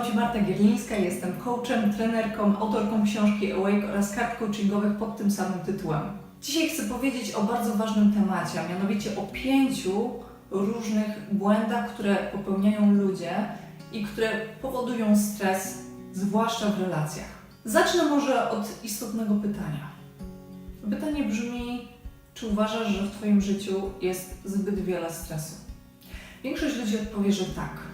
Nazywam się Marta Gierlińska, jestem coachem, trenerką, autorką książki Awake oraz kart coachingowych pod tym samym tytułem. Dzisiaj chcę powiedzieć o bardzo ważnym temacie, a mianowicie o pięciu różnych błędach, które popełniają ludzie i które powodują stres, zwłaszcza w relacjach. Zacznę może od istotnego pytania. Pytanie brzmi, czy uważasz, że w Twoim życiu jest zbyt wiele stresu? Większość ludzi odpowie, że tak.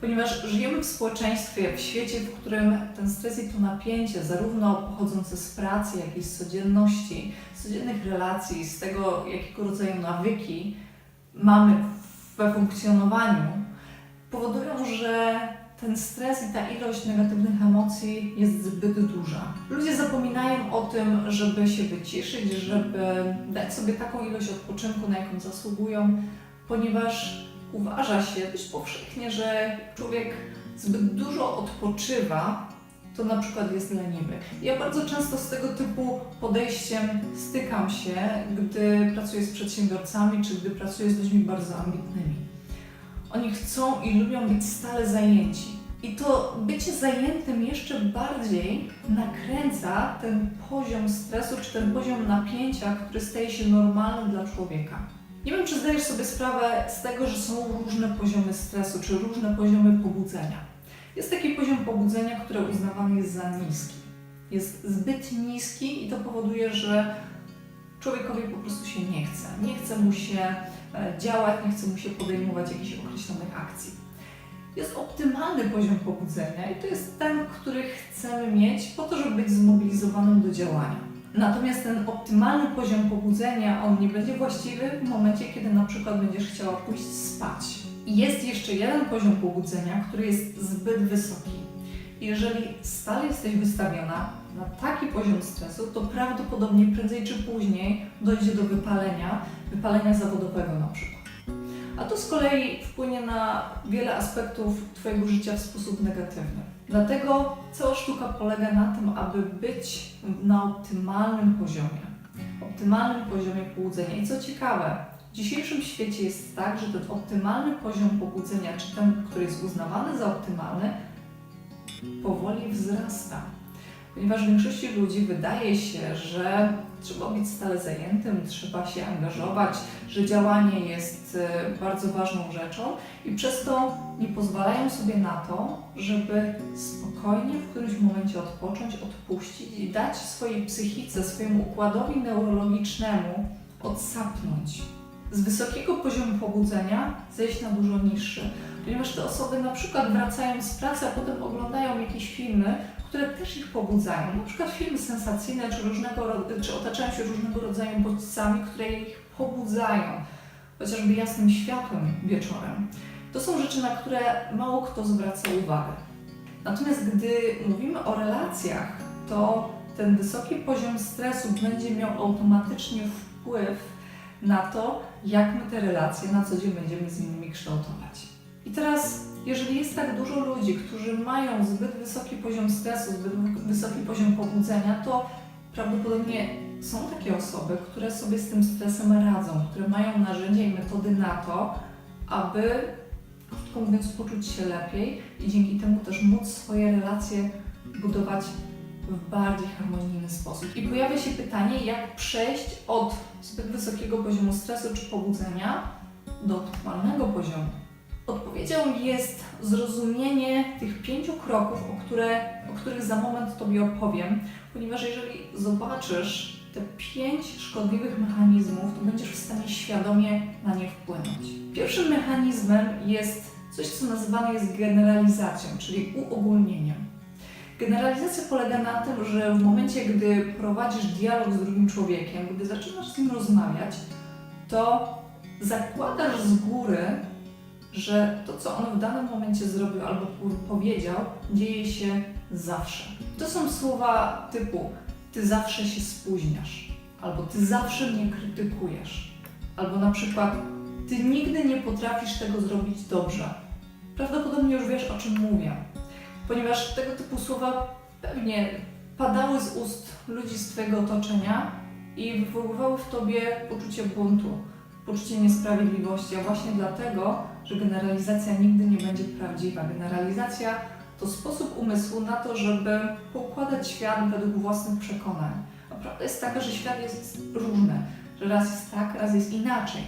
Ponieważ żyjemy w społeczeństwie, w świecie, w którym ten stres i to napięcie, zarówno pochodzące z pracy, jak i z codzienności, z codziennych relacji, z tego, jakiego rodzaju nawyki mamy we funkcjonowaniu, powodują, że ten stres i ta ilość negatywnych emocji jest zbyt duża. Ludzie zapominają o tym, żeby się wyciszyć, żeby dać sobie taką ilość odpoczynku, na jaką zasługują, ponieważ uważa się dość powszechnie, że człowiek zbyt dużo odpoczywa, to na przykład jest leniwy. Ja bardzo często z tego typu podejściem stykam się, gdy pracuję z przedsiębiorcami, czy gdy pracuję z ludźmi bardzo ambitnymi. Oni chcą i lubią być stale zajęci. I to bycie zajętym jeszcze bardziej nakręca ten poziom stresu, czy ten poziom napięcia, który staje się normalny dla człowieka. Nie wiem, czy zdajesz sobie sprawę z tego, że są różne poziomy stresu, czy różne poziomy pobudzenia. Jest taki poziom pobudzenia, który uznawany jest za niski. Jest zbyt niski i to powoduje, że człowiekowi po prostu się nie chce. Nie chce mu się e, działać, nie chce mu się podejmować jakichś określonych akcji. Jest optymalny poziom pobudzenia i to jest ten, który chcemy mieć po to, żeby być zmobilizowanym do działania. Natomiast ten optymalny poziom pobudzenia, on nie będzie właściwy w momencie, kiedy na przykład będziesz chciała pójść spać. Jest jeszcze jeden poziom pobudzenia, który jest zbyt wysoki. Jeżeli stale jesteś wystawiona na taki poziom stresu, to prawdopodobnie prędzej czy później dojdzie do wypalenia, wypalenia zawodowego na przykład. A to z kolei wpłynie na wiele aspektów Twojego życia w sposób negatywny. Dlatego cała sztuka polega na tym, aby być na optymalnym poziomie. Optymalnym poziomie pobudzenia. I co ciekawe, w dzisiejszym świecie jest tak, że ten optymalny poziom pobudzenia, czy ten, który jest uznawany za optymalny, powoli wzrasta. Ponieważ większości ludzi wydaje się, że trzeba być stale zajętym, trzeba się angażować, że działanie jest e, bardzo ważną rzeczą i przez to nie pozwalają sobie na to, żeby spokojnie w którymś momencie odpocząć, odpuścić i dać swojej psychice, swojemu układowi neurologicznemu odsapnąć. Z wysokiego poziomu pobudzenia zejść na dużo niższy, ponieważ te osoby na przykład wracają z pracy, a potem oglądają jakieś filmy, które też ich pobudzają. Na przykład filmy sensacyjne, czy, różnego, czy otaczają się różnego rodzaju bodźcami, które ich pobudzają, chociażby jasnym światłem wieczorem. To są rzeczy, na które mało kto zwraca uwagę. Natomiast gdy mówimy o relacjach, to ten wysoki poziom stresu będzie miał automatycznie wpływ na to, jak my te relacje na co dzień będziemy z innymi kształtować. I teraz, jeżeli jest tak dużo ludzi, którzy mają zbyt wysoki poziom stresu, zbyt wysoki poziom pobudzenia, to prawdopodobnie są takie osoby, które sobie z tym stresem radzą, które mają narzędzia i metody na to, aby, krótko mówiąc, poczuć się lepiej i dzięki temu też móc swoje relacje budować w bardziej harmonijny sposób. I pojawia się pytanie, jak przejść od zbyt wysokiego poziomu stresu czy pobudzenia do optymalnego poziomu. Odpowiedzią jest zrozumienie tych pięciu kroków, o, które, o których za moment Tobie opowiem, ponieważ jeżeli zobaczysz te pięć szkodliwych mechanizmów, to będziesz w stanie świadomie na nie wpłynąć. Pierwszym mechanizmem jest coś, co nazywane jest generalizacją, czyli uogólnieniem. Generalizacja polega na tym, że w momencie, gdy prowadzisz dialog z drugim człowiekiem, gdy zaczynasz z nim rozmawiać, to zakładasz z góry, że to, co on w danym momencie zrobił albo po- powiedział, dzieje się zawsze. To są słowa typu: Ty zawsze się spóźniasz, albo Ty zawsze mnie krytykujesz, albo na przykład Ty nigdy nie potrafisz tego zrobić dobrze. Prawdopodobnie już wiesz, o czym mówię, ponieważ tego typu słowa pewnie padały z ust ludzi z Twojego otoczenia i wywoływały w Tobie poczucie buntu, poczucie niesprawiedliwości, a właśnie dlatego, że generalizacja nigdy nie będzie prawdziwa. Generalizacja to sposób umysłu na to, żeby poukładać świat według własnych przekonań. A prawda jest taka, że świat jest różny, że raz jest tak, raz jest inaczej.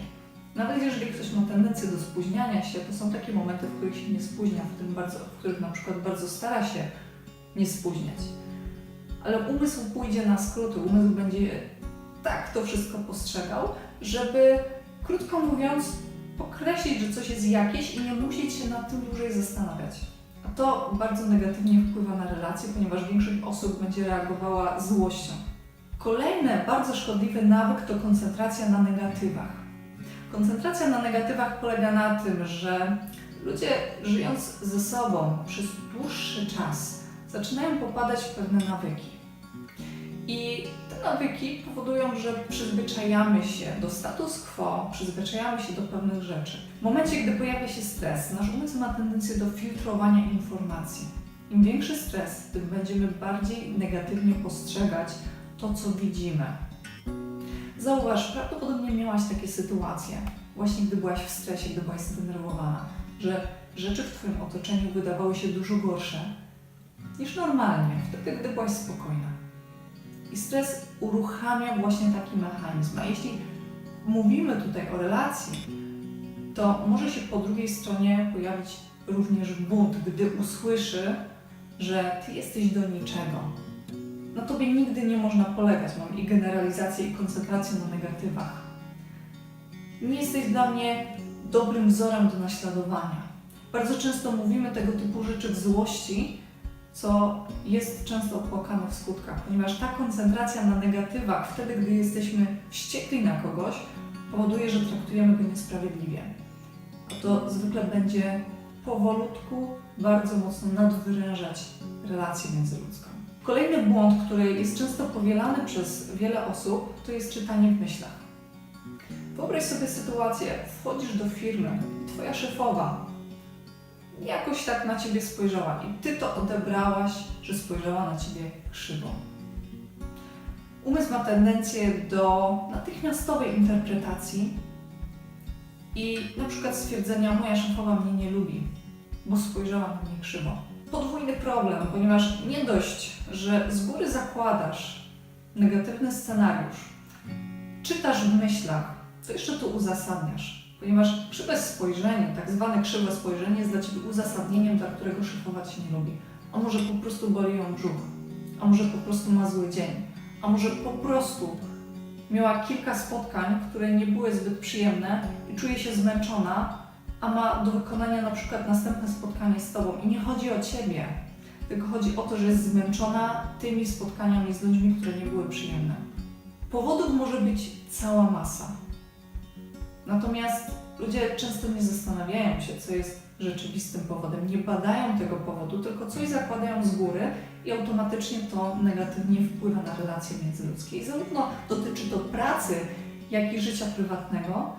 Nawet jeżeli ktoś ma tendencję do spóźniania się, to są takie momenty, w których się nie spóźnia, w, tym bardzo, w których na przykład bardzo stara się nie spóźniać. Ale umysł pójdzie na skróty, umysł będzie tak to wszystko postrzegał, żeby, krótko mówiąc, określić, że coś jest jakieś i nie musieć się nad tym dłużej zastanawiać. A to bardzo negatywnie wpływa na relacje, ponieważ większość osób będzie reagowała złością. Kolejny bardzo szkodliwy nawyk to koncentracja na negatywach. Koncentracja na negatywach polega na tym, że ludzie żyjąc ze sobą przez dłuższy czas zaczynają popadać w pewne nawyki. I nawyki powodują, że przyzwyczajamy się do status quo, przyzwyczajamy się do pewnych rzeczy. W momencie, gdy pojawia się stres, nasz umysł ma tendencję do filtrowania informacji. Im większy stres, tym będziemy bardziej negatywnie postrzegać to, co widzimy. Zauważ, prawdopodobnie miałaś takie sytuacje, właśnie gdy byłaś w stresie, gdy byłaś zdenerwowana, że rzeczy w Twoim otoczeniu wydawały się dużo gorsze niż normalnie, wtedy, gdy byłaś spokojna. I stres uruchamia właśnie taki mechanizm. A jeśli mówimy tutaj o relacji, to może się po drugiej stronie pojawić również bunt, gdy usłyszy, że ty jesteś do niczego. Na tobie nigdy nie można polegać. Mam i generalizację, i koncentrację na negatywach. Nie jesteś dla mnie dobrym wzorem do naśladowania. Bardzo często mówimy tego typu rzeczy w złości, co jest często opłakane w skutkach, ponieważ ta koncentracja na negatywach, wtedy gdy jesteśmy wściekli na kogoś, powoduje, że traktujemy go niesprawiedliwie. A to zwykle będzie powolutku bardzo mocno nadwyrężać relację międzyludzką. Kolejny błąd, który jest często powielany przez wiele osób, to jest czytanie w myślach. Wyobraź sobie sytuację, wchodzisz do firmy i twoja szefowa jakoś tak na ciebie spojrzała i ty to odebrałaś, że spojrzała na ciebie krzywo. Umysł ma tendencję do natychmiastowej interpretacji i na przykład stwierdzenia, moja szefowa mnie nie lubi, bo spojrzała na mnie krzywo. Podwójny problem, ponieważ nie dość, że z góry zakładasz negatywny scenariusz, czytasz w myślach, to jeszcze to uzasadniasz. Ponieważ krzywe spojrzenie, tak zwane krzywe spojrzenie jest dla Ciebie uzasadnieniem, dla którego szefowa Cię nie lubi. A może po prostu boli ją brzuch, a może po prostu ma zły dzień, a może po prostu miała kilka spotkań, które nie były zbyt przyjemne i czuje się zmęczona, a ma do wykonania na przykład następne spotkanie z Tobą. I nie chodzi o Ciebie, tylko chodzi o to, że jest zmęczona tymi spotkaniami z ludźmi, które nie były przyjemne. Powodów może być cała masa. Natomiast ludzie często nie zastanawiają się, co jest rzeczywistym powodem, nie badają tego powodu, tylko coś zakładają z góry i automatycznie to negatywnie wpływa na relacje międzyludzkie. I zarówno dotyczy to pracy, jak i życia prywatnego.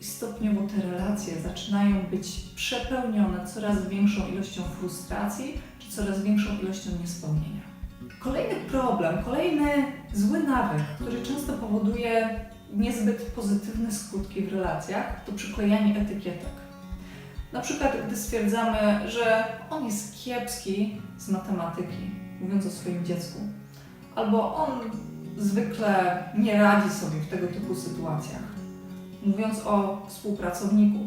I stopniowo te relacje zaczynają być przepełnione coraz większą ilością frustracji czy coraz większą ilością niespełnienia. Kolejny problem, kolejny zły nawyk, który często powoduje niezbyt pozytywne skutki w relacjach, to przyklejanie etykietek. Na przykład, gdy stwierdzamy, że on jest kiepski z matematyki, mówiąc o swoim dziecku, albo on zwykle nie radzi sobie w tego typu sytuacjach, mówiąc o współpracowniku,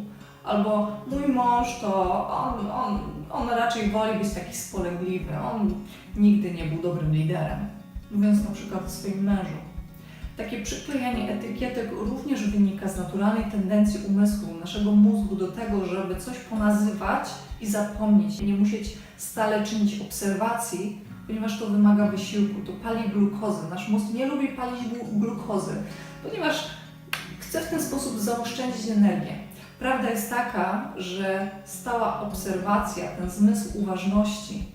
albo mój mąż to on, on, on raczej woli być taki spolegliwy, on nigdy nie był dobrym liderem, mówiąc na przykład o swoim mężu. Takie przyklejanie etykietek również wynika z naturalnej tendencji umysłu, naszego mózgu do tego, żeby coś ponazywać i zapomnieć, nie musieć stale czynić obserwacji, ponieważ to wymaga wysiłku, to pali glukozę. Nasz mózg nie lubi palić glu- glukozy, ponieważ chce w ten sposób zaoszczędzić energię. Prawda jest taka, że stała obserwacja, ten zmysł uważności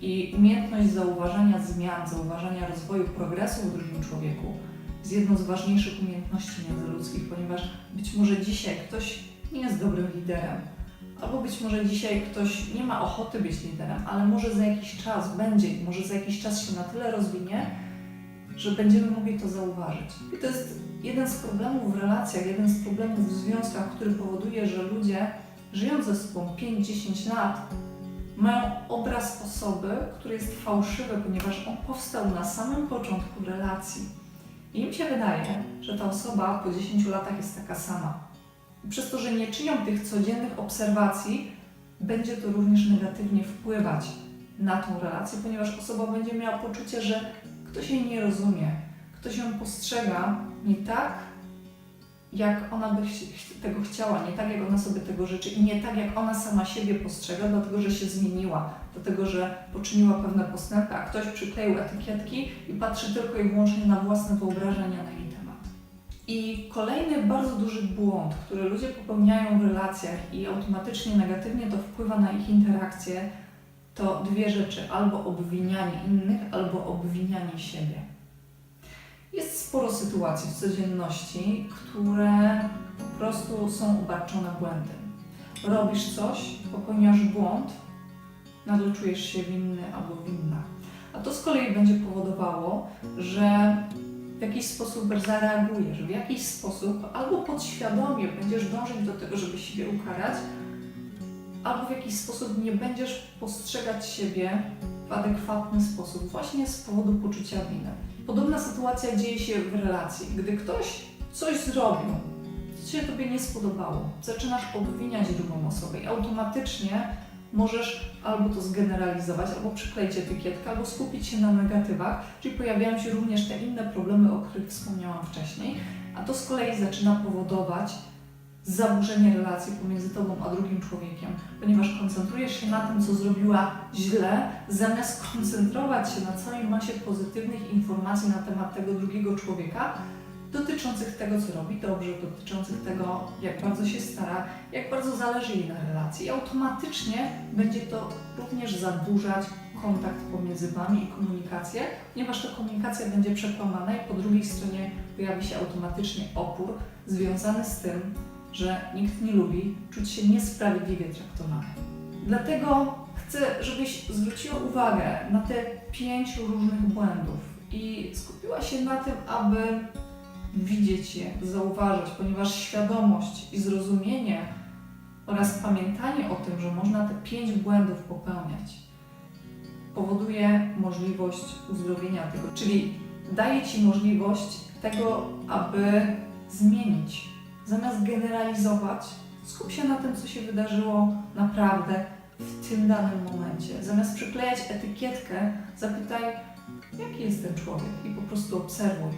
i umiejętność zauważania zmian, zauważania rozwoju, progresu w drugim człowieku jest jedną z ważniejszych umiejętności międzyludzkich, ponieważ być może dzisiaj ktoś nie jest dobrym liderem, albo być może dzisiaj ktoś nie ma ochoty być liderem, ale może za jakiś czas będzie, może za jakiś czas się na tyle rozwinie, że będziemy mogli to zauważyć. I to jest jeden z problemów w relacjach, jeden z problemów w związkach, który powoduje, że ludzie żyjąc ze sobą 5-10 lat, mają obraz osoby, który jest fałszywy, ponieważ on powstał na samym początku relacji. I im się wydaje, że ta osoba po 10 latach jest taka sama. I przez to, że nie czynią tych codziennych obserwacji, będzie to również negatywnie wpływać na tą relację, ponieważ osoba będzie miała poczucie, że ktoś jej nie rozumie, ktoś ją postrzega nie tak, jak ona by tego chciała, nie tak, jak ona sobie tego życzy i nie tak, jak ona sama siebie postrzega, dlatego że się zmieniła, dlatego że poczyniła pewne postępy, a ktoś przykleił etykietki i patrzy tylko i wyłącznie na własne wyobrażenia na jej temat. I kolejny bardzo duży błąd, który ludzie popełniają w relacjach i automatycznie negatywnie to wpływa na ich interakcje, to dwie rzeczy: albo obwinianie innych, albo obwinianie siebie. Jest sporo sytuacji w codzienności, które po prostu są obarczone błędem. Robisz coś, popełniasz błąd, nagle czujesz się winny albo winna. A to z kolei będzie powodowało, że w jakiś sposób zareagujesz, w jakiś sposób albo podświadomie będziesz dążyć do tego, żeby siebie ukarać, albo w jakiś sposób nie będziesz postrzegać siebie w adekwatny sposób, właśnie z powodu poczucia winy. Podobna sytuacja dzieje się w relacji. Gdy ktoś coś zrobił, co się tobie nie spodobało, zaczynasz obwiniać drugą osobę i automatycznie możesz albo to zgeneralizować, albo przykleić etykietkę, albo skupić się na negatywach, czyli pojawiają się również te inne problemy, o których wspomniałam wcześniej, a to z kolei zaczyna powodować zaburzenie relacji pomiędzy tobą a drugim człowiekiem, ponieważ koncentrujesz się na tym, co zrobiła źle, zamiast koncentrować się na całej masie pozytywnych informacji na temat tego drugiego człowieka, dotyczących tego, co robi dobrze, dotyczących tego, jak bardzo się stara, jak bardzo zależy jej na relacji. I automatycznie będzie to również zaburzać kontakt pomiędzy Wami i komunikację, ponieważ ta komunikacja będzie przekłamana i po drugiej stronie pojawi się automatycznie opór związany z tym, że nikt nie lubi czuć się niesprawiedliwie traktowany. Dlatego chcę, żebyś zwróciła uwagę na te pięć różnych błędów i skupiła się na tym, aby widzieć je, zauważać, ponieważ świadomość i zrozumienie oraz pamiętanie o tym, że można te pięć błędów popełniać, powoduje możliwość uzdrowienia tego, czyli daje Ci możliwość tego, aby zmienić. Zamiast generalizować, skup się na tym, co się wydarzyło naprawdę w tym danym momencie. Zamiast przyklejać etykietkę, zapytaj, jaki jest ten człowiek i po prostu obserwuj.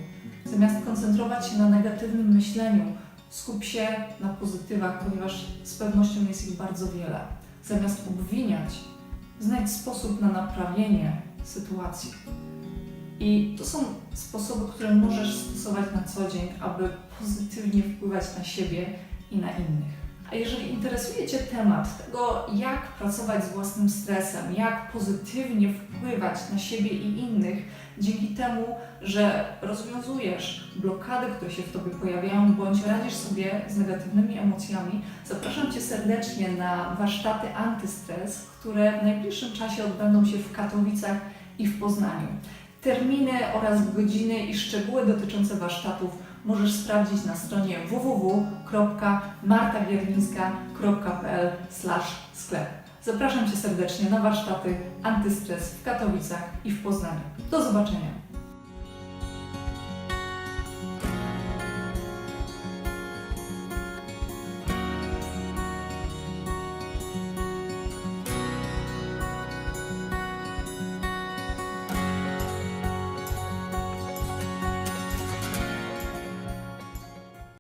Zamiast koncentrować się na negatywnym myśleniu, skup się na pozytywach, ponieważ z pewnością jest ich bardzo wiele. Zamiast obwiniać, znajdź sposób na naprawienie sytuacji. I to są sposoby, które możesz stosować na co dzień, aby pozytywnie wpływać na siebie i na innych. A jeżeli interesuje Cię temat tego, jak pracować z własnym stresem, jak pozytywnie wpływać na siebie i innych, dzięki temu, że rozwiązujesz blokady, które się w Tobie pojawiają, bądź radzisz sobie z negatywnymi emocjami, zapraszam Cię serdecznie na warsztaty antystres, które w najbliższym czasie odbędą się w Katowicach i w Poznaniu. Terminy oraz godziny i szczegóły dotyczące warsztatów możesz sprawdzić na stronie www.martagierlińska.pl sklep. Zapraszam Cię serdecznie na warsztaty Antystres w Katowicach i w Poznaniu. Do zobaczenia!